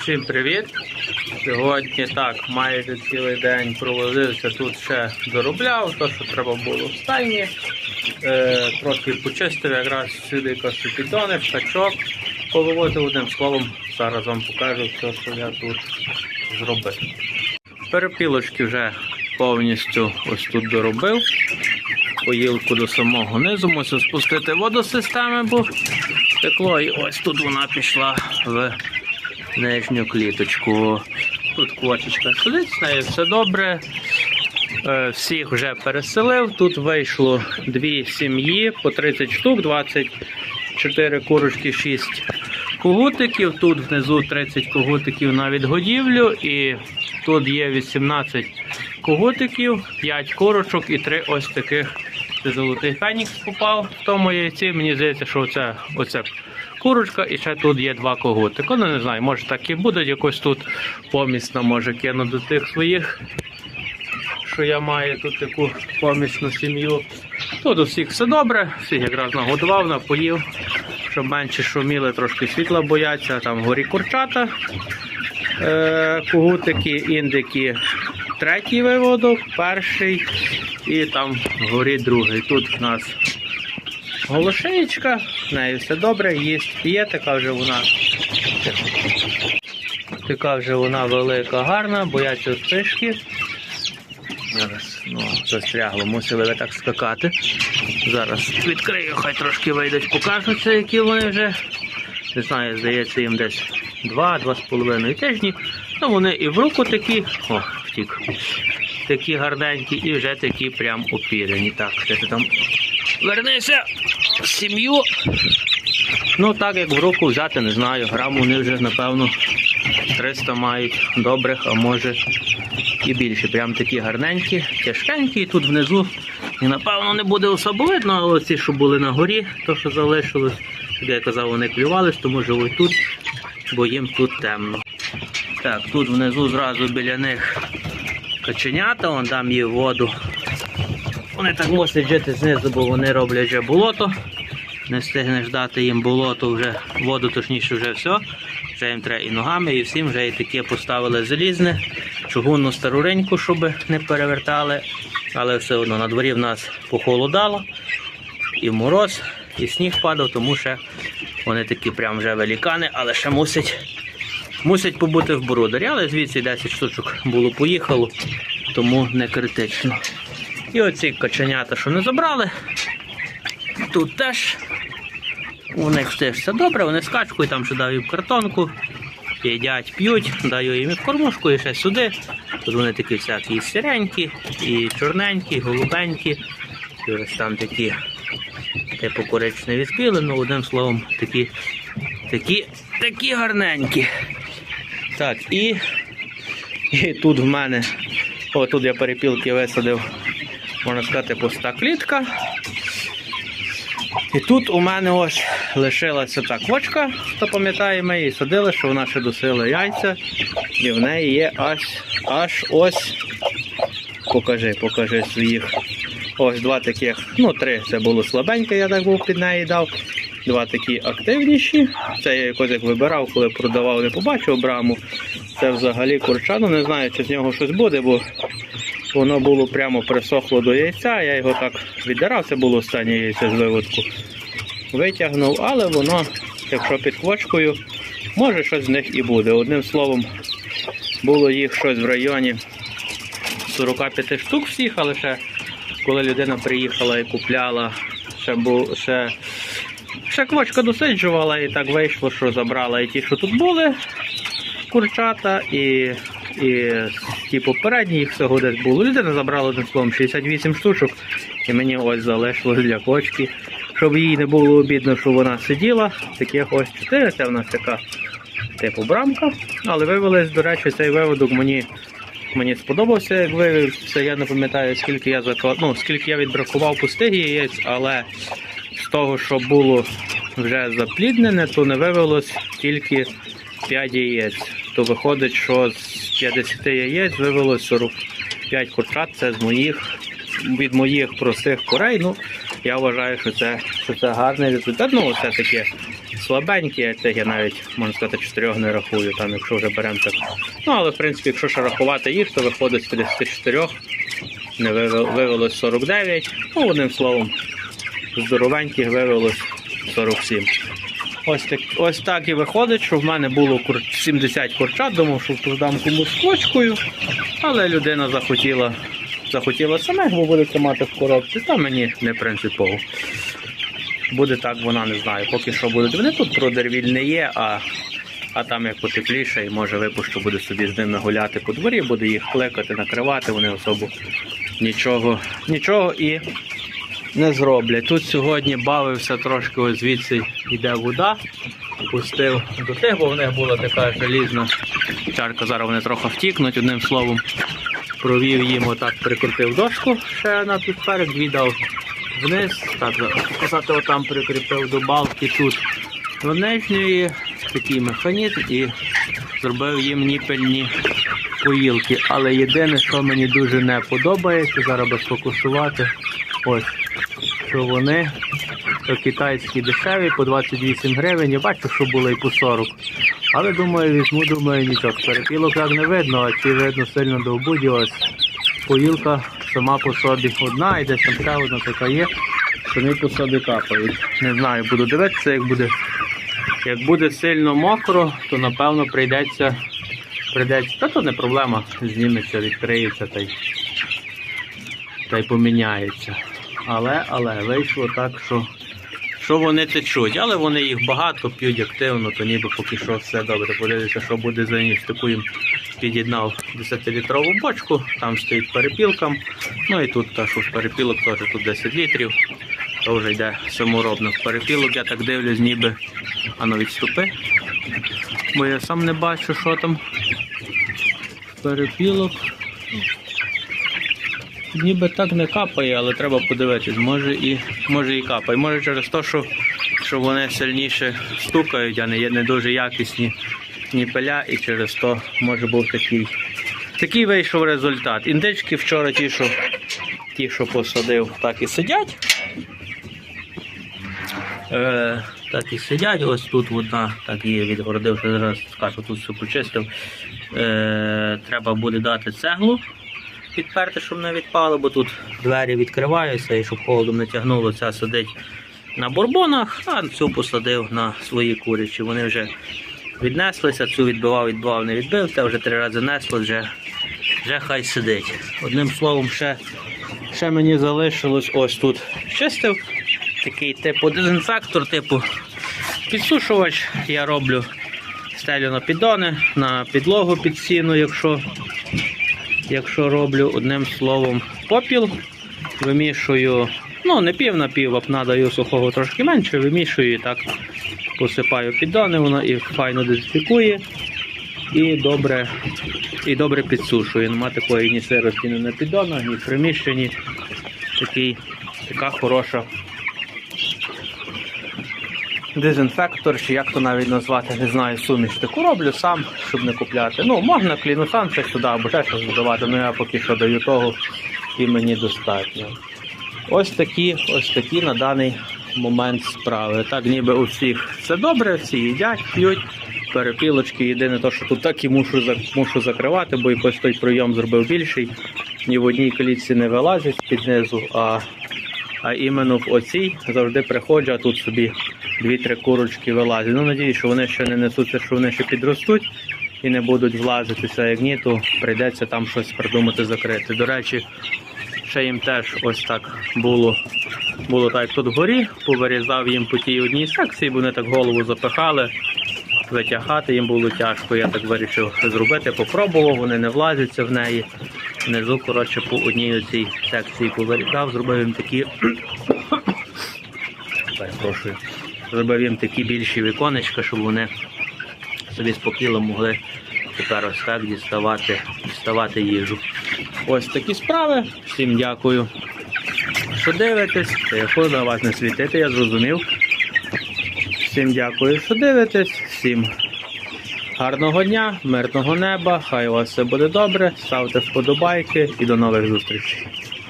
Всім привіт! Сьогодні так, майже цілий день провозився тут ще доробляв, то що треба було в стайні. Е, трохи почистив якраз сюди кашепідони, штачок, повивозив одним словом. Зараз вам покажу все, що я тут зробив. Перепілочки вже повністю ось тут доробив. Поїлку до самого низу, мусив спустити водосистеми, бо текло, і ось тут вона пішла в нижню кліточку. Тут квочечка сидить, з нею все добре. Е, Всіх вже переселив. Тут вийшло дві сім'ї по 30 штук, 24 курочки, 6 когутиків. Тут внизу 30 когутиків на відгодівлю. І тут є 18 когутиків, 5 курочок і 3 ось таких. Це золотий фенікс попав в тому яйці. Мені здається, що оце, оце курочка і ще тут є два когутики. Ну не знаю, може так і буде, якось тут помісно може кину до тих своїх, що я маю тут таку помісну сім'ю. Тут у всіх все добре, всіх якраз нагодував, напоїв, щоб менше шуміли, трошки світла бояться, там горі курчата, е, когутики, індики, третій виводок, перший і там вгорі другий. Тут у нас Голошеєчка, в неї все добре, їсть п'є, така вже вона. Така вже вона велика, гарна, бояться спишки. Зараз ну, застрягло, мусили ви так скакати. Зараз відкрию, хай трошки вийдуть, покажуться, які вони вже. Не знаю, здається, їм десь 2-2,5 тижні. Ну вони і в руку такі. О, втік. Такі гарненькі і вже такі прям опірені. Так, де ти там Вернися сім'ю. Ну так як в руку взяти, не знаю. Грам вони вже, напевно, 300 мають добрих, а може і більше. Прям такі гарненькі, тяжкенькі. І тут внизу, і напевно не буде особо але ці, що були на горі, то що залишилось, як я казав, вони клювались, тому живуть тут, бо їм тут темно. Так, тут внизу зразу біля них каченята, вон там є воду. Вони так мусять жити знизу, бо вони роблять вже болото. Не встигнеш дати їм болото, вже воду, точніше, вже все. Вже їм треба і ногами, і всім вже і таке поставили залізне, чугунну старуреньку, щоб не перевертали. Але все одно на дворі в нас похолодало, і мороз, і сніг падав, тому що вони такі прям вже великани, але ще мусять, мусять побути в бородарі. Але звідси 10 штучок було поїхало, тому не критично. І оці каченята, що не забрали, тут теж у них теж все добре, вони скачкують, там ще даю в картонку, їдять, п'ють, даю їм і кормушку, і ще сюди. Тут вони такі всякі і сіренькі, і чорненькі, і голубенькі, і ось там такі типу коричневі спіли, ну одним словом такі, такі, такі гарненькі. Так, і, і тут в мене, о, тут я перепілки висадив можна сказати, пуста клітка. І тут у мене ось лишилася та квочка, хто пам'ятає, ми її садили, що вона ще досила яйця. І в неї є аж аж ось. Покажи, покажи своїх. Ось два таких, ну три, це було слабеньке, я так був під неї дав. Два такі активніші. Це я якось як вибирав, коли продавав, не побачив браму. Це взагалі курча, ну не знаю, чи з нього щось буде, бо Воно було прямо присохло до яйця, я його так віддирав, це було останнє яйце з виводку. Витягнув, але воно, якщо під квочкою, може щось з них і буде. Одним словом, було їх щось в районі 45 штук всіх, але ще коли людина приїхала і купляла, ще був ще, ще квочка досиджувала і так вийшло, що забрала і ті, що тут були, курчата, і і ті попередні їх всього десь було. Людина забрала одним словом 68 штучок. І мені ось залишилось для кочки. Щоб їй не було обідно, що вона сиділа. Таких ось 4. Це в нас така типу брамка. Але виявилось, до речі, цей виводок мені мені сподобався, як виявився. Я не пам'ятаю, скільки я заклад... ну, скільки я відбракував пустих яєць, але з того, що було вже запліднене, то не виявилось тільки 5 яєць. То виходить, що з 50 яєць вивелось 45 курчат. Це з моїх від моїх простих курей. Ну, я вважаю, що це що це гарний результат. Ну, все таке слабенькі, а я навіть, можна сказати, чотирьох не рахую, там, якщо вже беремо так. Ну, але в принципі, якщо ще рахувати їх, то виходить з 54, не вивел- вивелось 49. Ну, одним словом, здоровеньких вивелось 47. Ось так, ось так і виходить, що в мене було кур... 70 курчат, думав, що продам комусь кочкою, але людина захотіла, захотіла саме, бо буде тримати в коробці, та мені не принципово. Буде так, вона не знає. Поки що будуть. Вони тут продервіль не є, а, а там як потепліше, і може випущу, буде собі з ними гуляти по дворі, буде їх кликати, накривати, вони особо нічого, нічого і не зроблять. Тут сьогодні бавився трошки, ось звідси йде вода. Пустив до тих, бо в них була така желізна чарка. Зараз вони трохи втікнуть, одним словом. Провів їм отак, прикрутив дошку ще на тут перед, віддав вниз. Так, показати, отам прикріпив до балки тут до нижньої, такий механізм і зробив їм ніпельні поїлки. Але єдине, що мені дуже не подобається, зараз би сфокусувати, ось, що вони китайські дешеві по 28 гривень. Я бачу, що було і по 40. Але думаю, візьму, думаю, нічого. Перепілок як не видно, а ці видно сильно довбуді. Ось поїлка сама по собі одна, і десь там ще одна така є. Вони по собі капають. Не знаю, буду дивитися, як буде. Як буде сильно мокро, то напевно прийдеться. Прийдеться. Та то не проблема. Зніметься, відкриється та й, та й поміняється. Але, але вийшло так, що, що вони течуть. Але вони їх багато п'ють активно, то ніби поки що все добре. Подивіться, що буде за ніч. Таку їм під'єднав 10-літрову бочку, там стоїть перепілкам. Ну і тут та, що перепілок теж тут 10 літрів. То вже йде саморобно. Перепілок, я так дивлюсь, ніби. Ану відступи. Бо я сам не бачу, що там. Перепілок. Ніби так не капає, але треба подивитись. Може і може і капає. Може через те, що, що вони сильніше стукають, а не є не дуже якісні ніпеля, і через то може був такий. Такий вийшов результат. Індички вчора ті, що, ті, що посадив, так і сидять. Е, так і сидять. Ось тут одна, так її відгородив, зараз скажу, тут все почистив. Е, треба буде дати цеглу підперти, щоб не відпало, бо тут двері відкриваються і щоб холодом не тягнуло, ця сидить на бурбонах, а цю посадив на свої курячі. Вони вже віднеслися, цю відбивав, відбивав, не відбив, це вже три рази несло, вже, вже хай сидить. Одним словом, ще, ще мені залишилось ось тут чистив. Такий типу дезінфектор, типу підсушувач. Я роблю стелю на піддони, на підлогу під сіну, якщо якщо роблю одним словом попіл, вимішую, ну не пів на пів, вапна даю сухого трошки менше, вимішую і так посипаю піддони, воно і файно дезінфікує і добре, і добре підсушує. Нема такої ні сирості ні на піддонах, ні в приміщенні. Такий, така хороша дезінфектор, чи як то навіть назвати, не знаю, суміш таку роблю сам, щоб не купляти. Ну, можна клінусан щось туди або ще щось додавати, але я поки що даю того і мені достатньо. Ось такі, ось такі на даний момент справи. Так ніби у всіх все добре, всі їдять, п'ють. Перепілочки, єдине те, що тут так і мушу, мушу закривати, бо якось той прийом зробив більший. Ні в одній клітці не вилазять під низу, а, а іменно в оцій завжди приходжу, а тут собі дві-три курочки вилазять. Ну, надіюсь, що вони ще не несуться, що вони ще підростуть і не будуть влазитися. Як ні, то прийдеться там щось придумати закрити. До речі, ще їм теж ось так було. Було так, як тут вгорі, повирізав їм по тій одній секції, бо вони так голову запихали. Витягати їм було тяжко. Я так вирішив зробити, попробував, вони не влазяться в неї. Внизу, коротше, по одній цій секції повирізав, зробив їм такі. Перепрошую. Зробив їм такі більші віконечка, щоб вони собі спокійно могли тепер ось так діставати, діставати їжу. Ось такі справи. Всім дякую, що дивитесь. Телефон на вас не світити, я зрозумів. Всім дякую, що дивитесь. Всім гарного дня, мирного неба. Хай у вас все буде добре. Ставте вподобайки і до нових зустрічей.